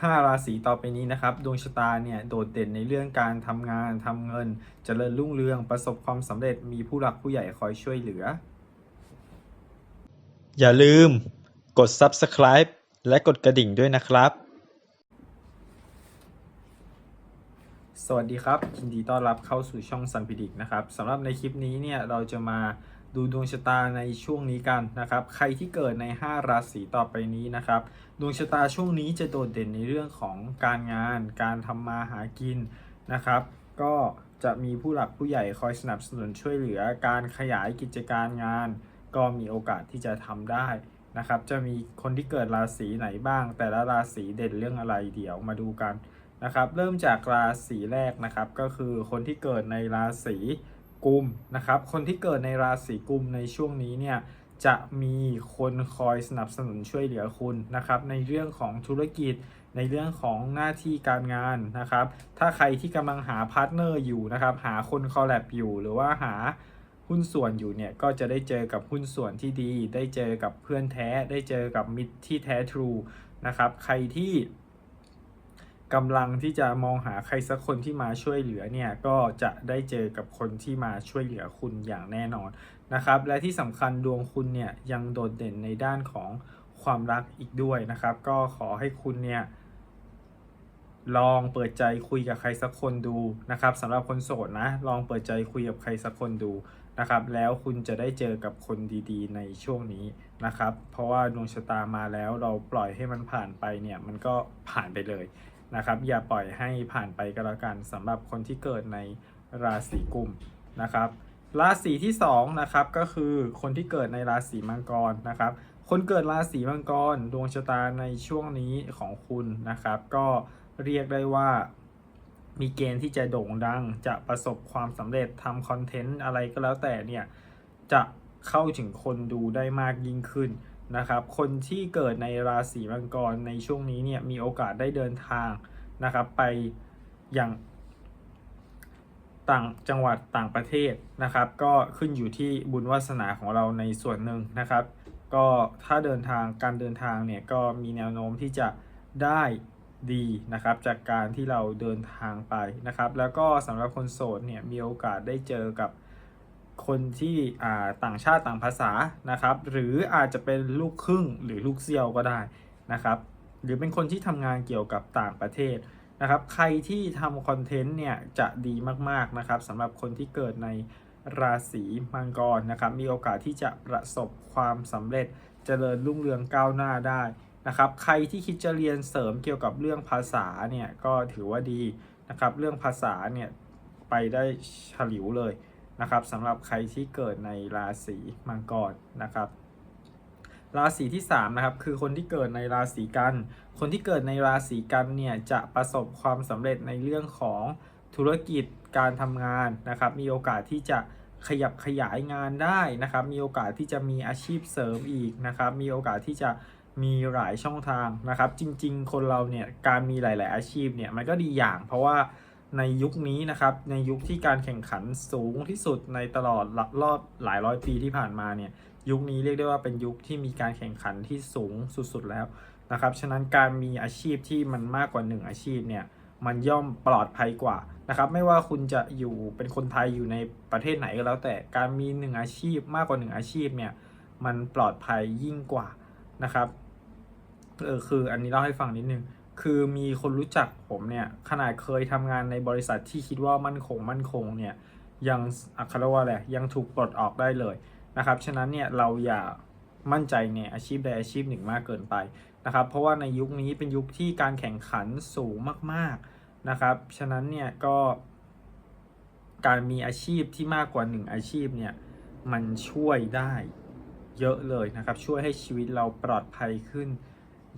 5 ราศีต่อไปนี้นะครับ ดวงชะตาเนี่ยโดดเด่นในเรื่องการทำงานทำเงินเจริญรุ่งเรืองประสบความสำเร็จมีผู้หลักผู้ใหญ่คอยช่วยเหลือ อย่าลืมกด subscribe และกดกระดิ่งด้วยนะครับ สวัสดีครับยินดีต้อนรับเข้าสู่ช่องซันพิดิกนะครับสำหรับในคลิปนี้เนี่ยเราจะมา ดูดวงชะตาในช่วงนี้กันนะครับ ใครที่เกิดใน 5 ราศีต่อไปนี้นะครับ ดวงชะตาช่วงนี้จะโดดเด่นในเรื่องของการงาน การทำมาหากินนะครับ ก็จะมีผู้หลักผู้ใหญ่คอยสนับสนุนช่วยเหลือ การขยายกิจการงาน ก็มีโอกาสที่จะทำได้นะครับ จะมีคนที่เกิดราศีไหนบ้าง แต่ละราศีเด่นเรื่องอะไรเดี๋ยวมาดูกันนะครับ เริ่มจากราศีแรกนะครับ ก็คือคนที่เกิดในราศี กุมนะครับ คนที่เกิดในราศีกุมในช่วงนี้เนี่ยจะมีคนคอยสนับสนุนช่วยเหลือคุณนะครับในเรื่องของธุรกิจในเรื่องของหน้าที่การงานนะครับ ถ้าใครที่กำลังหาพาร์ทเนอร์อยู่นะครับ หาคนคอลแลบอยู่หรือว่าหาหุ้นส่วนอยู่เนี่ยก็จะได้เจอกับหุ้นส่วนที่ดี ได้เจอกับเพื่อนแท้ ได้เจอกับมิตรที่แท้ทรูนะครับ ใครที่ กำลังที่จะมองหาใครสักคนที่มาช่วยเหลือเนี่ยก็จะได้เจอกับคนที่มาช่วยเหลือคุณอย่างแน่นอนนะครับ และที่สำคัญดวงคุณเนี่ยยังโดดเด่นในด้านของความรักอีกด้วยนะครับ ก็ขอให้คุณเนี่ยลองเปิดใจคุยกับใครสักคนดูนะครับสำหรับคนโสดนะ ลองเปิดใจคุยกับใครสักคนดูนะครับ แล้วคุณจะได้เจอกับคนดี ๆ ในช่วงนี้นะครับ เพราะว่าดวงชะตามาแล้วเราปล่อยให้มันผ่านไปเนี่ยมันก็ผ่านไปเลย นะครับ อย่าปล่อยให้ผ่านไปก็แล้วกันสำหรับคนที่เกิดในราศีกุมนะครับ ราศีที่2นะครับก็คือคนที่เกิดในราศีมังกรนะครับ คนเกิดราศีมังกรดวงชะตาในช่วงนี้ของคุณนะครับ ก็เรียกได้ว่ามีเกณฑ์ที่จะโด่งดัง จะประสบความสำเร็จทำคอนเทนต์อะไรก็แล้วแต่เนี่ยจะเข้าถึงคนดูได้มากยิ่งขึ้น นะครับคนที่เกิดในราศีมังกรในช่วงนี้เนี่ยมีโอกาสได้เดินทางนะครับไปอย่างต่างจังหวัดต่างประเทศนะครับ ก็ขึ้นอยู่ที่บุญวาสนาของเราในส่วนหนึ่งนะครับ ก็ถ้าเดินทางการเดินทางเนี่ยก็มีแนวโน้มที่จะได้ดีนะครับ จากการที่เราเดินทางไปนะครับ แล้วก็สำหรับคนโสดเนี่ยมีโอกาสได้เจอกับ คนที่ต่างชาติต่างภาษานะครับ หรืออาจจะเป็นลูกครึ่งหรือลูกเซี่ยวก็ได้นะครับ หรือเป็นคนที่ทำงานเกี่ยวกับต่างประเทศนะครับ ใครที่ทำคอนเทนต์เนี่ยจะดีมากๆนะครับสำหรับคนที่เกิดในราศีมังกรนะครับ มีโอกาสที่จะประสบความสำเร็จเจริญรุ่งเรืองก้าวหน้าได้นะครับ ใครที่คิดจะเรียนเสริมเกี่ยวกับเรื่องภาษาเนี่ยก็ถือว่าดีนะครับ เรื่องภาษาเนี่ยไปได้ฉลิวเลย นะครับสำหรับใครที่เกิดในราศีมังกรนะครับ ราศีที่3นะครับคือคนที่เกิดในราศีกัน คนที่เกิดในราศีกันเนี่ยจะประสบความสำเร็จในเรื่องของธุรกิจการทำงานนะครับ มีโอกาสที่จะขยับขยายงานได้นะครับ มีโอกาสที่จะมีอาชีพเสริมอีกนะครับ มีโอกาสที่จะมีหลายช่องทางนะครับ จริง ๆ คนเราเนี่ยการมีหลาย ๆ อาชีพเนี่ยมันก็ดีอย่างเพราะว่า ในยุคนี้นะครับ ในยุคที่การแข่งขันสูงที่สุดในตลอดรอบหลายร้อยปีที่ผ่านมาเนี่ยยุคนี้เรียกได้ว่าเป็นยุคที่มีการแข่งขันที่สูงสุดๆแล้วนะครับฉะนั้นการมีอาชีพที่มันมากกว่า 1 อาชีพเนี่ยมันย่อมปลอดภัยกว่านะครับไม่ว่าคุณจะอยู่เป็นคนไทยอยู่ในประเทศไหนก็แล้ว แต่การมี 1 อาชีพมากกว่า 1 อาชีพเนี่ยมันปลอดภัยยิ่งกว่านะครับเออคืออันนี้เล่าให้ฟังนิดนึง คือมีคนรู้จักผมเนี่ยขนาดเคยทำงานในบริษัทที่คิดว่ามั่นคงมั่นคงเนี่ยยังอัครว่าอะไรยังถูกปลดออกได้เลยนะครับฉะนั้นเนี่ยเราอย่ามั่นใจในอาชีพใดอาชีพหนึ่งมากเกินไปนะครับ เพราะว่าในยุคนี้เป็นยุคที่การแข่งขันสูงมากๆนะครับ ฉะนั้นเนี่ยก็การมีอาชีพที่มากกว่าหนึ่งอาชีพเนี่ยมันช่วยได้เยอะเลยนะครับ ช่วยให้ชีวิตเราปลอดภัยขึ้น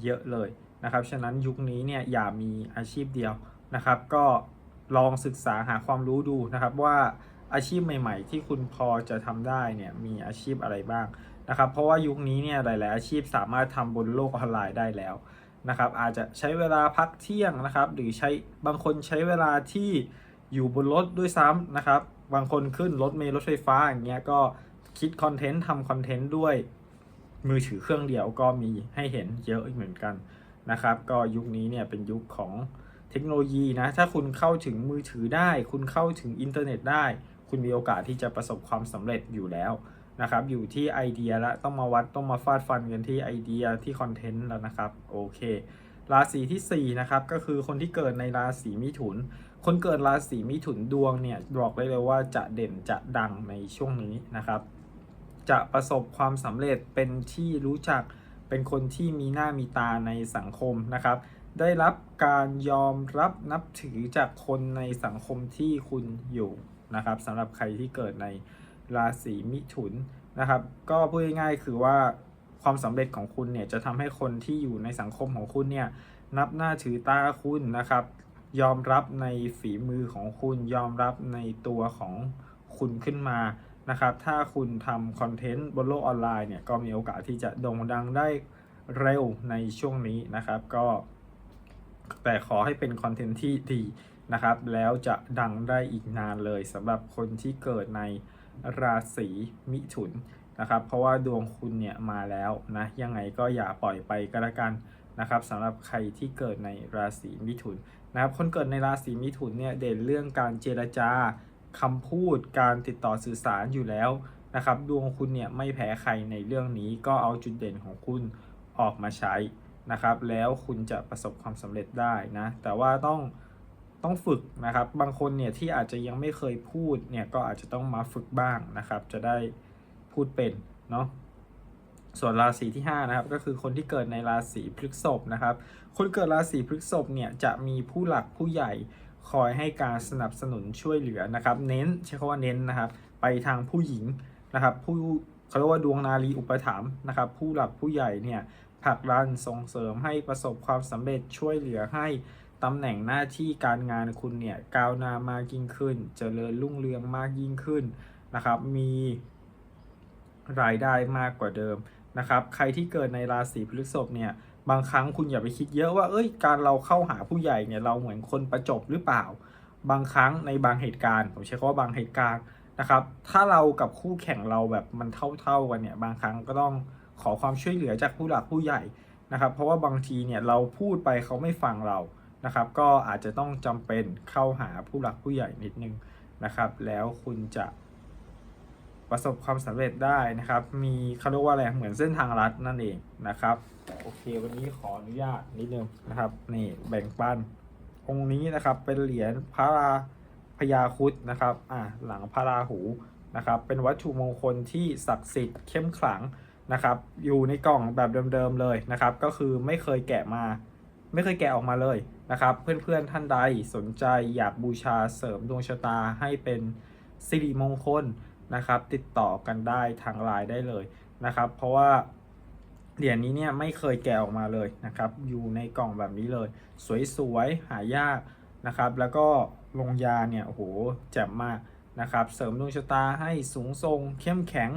เยอะเลย นะครับฉะนั้นยุคนี้เนี่ยอย่ามีอาชีพเดียวนะครับ ก็ลองศึกษาหาความรู้ดูนะครับว่าอาชีพใหม่ๆ ที่คุณพอจะทำได้เนี่ยมีอาชีพอะไรบ้างนะครับ เพราะว่ายุคนี้เนี่ยหลาย ๆ อาชีพสามารถทำบนโลกออนไลน์ได้แล้วนะครับ อาจจะใช้เวลาพักเที่ยงนะครับ หรือใช้บางคนใช้เวลาที่อยู่บนรถด้วยซ้ำนะครับ บางคนขึ้นรถเมล์รถไฟฟ้าอย่างเงี้ยก็คิดคอนเทนต์ทำคอนเทนต์ด้วยมือถือเครื่องเดียวก็มีให้เห็นเยอะเหมือนกัน นะครับ ก็ยุคนี้เนี่ยเป็นยุคของเทคโนโลยีนะ ถ้าคุณเข้าถึงมือถือได้ คุณเข้าถึงอินเทอร์เน็ตได้ คุณมีโอกาสที่จะประสบความสำเร็จอยู่แล้วนะครับ อยู่ที่ไอเดียละ ต้องมาวัด ต้องมาฟาดฟันกันที่ไอเดียที่คอนเทนต์แล้วนะครับ โอเค ราศีที่4นะครับ ก็คือคนที่เกิดในราศีมิถุน คนเกิดราศีมิถุนดวงเนี่ยบอกได้เลยว่าจะเด่นจะดังในช่วงนี้นะครับ จะประสบความสำเร็จเป็นที่รู้จัก เป็นคนที่มีหน้ามีตาในสังคมนะครับ ได้รับการยอมรับนับถือจากคนในสังคมที่คุณอยู่นะครับสำหรับใครที่เกิดในราศีมิถุนนะครับ ก็พูดง่ายๆคือว่าความสำเร็จของคุณเนี่ยจะทำให้คนที่อยู่ในสังคมของคุณเนี่ยนับหน้าถือตาคุณนะครับ ยอมรับในฝีมือของคุณยอมรับในตัวของคุณขึ้นมา นะครับถ้าคุณทำคอนเทนต์บนโลกออนไลน์เนี่ยก็มีโอกาสที่จะโด่งดังได้เร็วในช่วงนี้นะครับ ก็แต่ขอให้เป็นคอนเทนต์ที่ดีนะครับ แล้วจะดังได้อีกนานเลยสำหรับคนที่เกิดในราศีมิถุนนะครับ เพราะว่าดวงคุณเนี่ยมาแล้วนะยังไงก็อย่าปล่อยไปก็แล้วกันนะครับสำหรับใครที่เกิดในราศีมิถุนนะครับคนเกิดในราศีมิถุนเนี่ยเด่นเรื่องการเจรจา คำพูดการติดต่อสื่อสารอยู่แล้วนะครับ ดวงคุณเนี่ยไม่แพ้ใครในเรื่องนี้ก็เอาจุดเด่นของคุณออกมาใช้นะครับ แล้วคุณจะประสบความสำเร็จได้นะ แต่ว่าต้องต้องฝึกนะครับ บางคนเนี่ยที่อาจจะยังไม่เคยพูดเนี่ยก็อาจจะต้องมาฝึกบ้างนะครับ จะได้พูดเป็นเนาะส่วนราศีที่ 5 นะครับ ก็คือคนที่เกิดในราศีพฤษภนะครับ คนเกิดราศีพฤษภเนี่ยจะมีผู้หลักผู้ใหญ่ คอยให้การสนับสนุนช่วยเหลือนะครับ เน้นใช้คำว่าเน้นนะครับ ไปทางผู้หญิงนะครับ ผู้เขาเรียกว่าดวงนารีอุปถัมภ์นะครับ ผู้หลักผู้ใหญ่เนี่ยผลักดันส่งเสริมให้ประสบความสำเร็จช่วยเหลือให้ตำแหน่งหน้าที่การงานคุณเนี่ยก้าวหน้ามากยิ่งขึ้นเจริญรุ่งเรืองมากยิ่งขึ้นนะครับ มีรายได้มากกว่าเดิมนะครับ ใครที่เกิดในราศีพฤษภเนี่ย บางครั้งคุณอย่าไปคิดเยอะว่า เอ้ย การเราเข้าหาผู้ใหญ่เนี่ยเราเหมือนคนประจบหรือเปล่า บางครั้งในบางเหตุการณ์ผมใช้คำว่าบางเหตุการณ์นะครับ ถ้าเรากับคู่แข่งเราแบบมันเท่าๆกันเนี่ย บางครั้งก็ต้องขอความช่วยเหลือจากผู้หลักผู้ใหญ่นะครับ เพราะว่าบางทีเนี่ยเราพูดไปเขาไม่ฟังเรานะครับ ก็อาจจะต้องจำเป็นเข้าหาผู้หลักผู้ใหญ่นิดนึงนะครับ แล้วคุณจะ ประสบความสำเร็จได้นะครับ มีเขาเรียกว่าอะไรเหมือนเส้นทางลัดนั่นเองนะครับ โอเค วันนี้ขออนุญาตนิดนึงนะครับ นี่แบ่งปันองค์นี้นะครับ เป็นเหรียญพระราพญาคุดนะครับ อ่าหลังพระราหูนะครับ เป็นวัตถุมงคลที่ศักดิ์สิทธิ์เข้มขลังนะครับ อยู่ในกล่องแบบเดิมๆเลยนะครับ ก็คือไม่เคยแกะมา ไม่เคยแกะออกมาเลยนะครับ เพื่อนๆท่านใดสนใจอยากบูชาเสริมดวงชะตาให้เป็นสิริมงคล นะครับ ติดต่อกันได้ทางไลน์ได้เลยนะครับ เพราะว่าเหรียญนี้เนี่ยไม่เคยแกะออกมาเลยนะครับ อยู่ในกล่องแบบนี้เลย สวยๆ หายากนะครับ แล้วก็ลงยาเนี่ยโอ้โหแจ่มมากนะครับ เสริมดวงชะตาให้สูงทรง เข้มแข็ง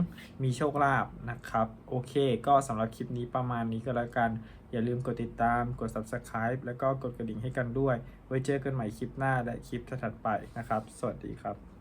มีโชคลาภนะครับ โอเค ก็สำหรับคลิปนี้ประมาณนี้ก็แล้วกัน อย่าลืมกดติดตามกด subscribe แล้วก็กดกระดิ่งให้กันด้วย ไว้เจอกันใหม่คลิปหน้าและคลิปถัดไปนะครับ สวัสดีครับ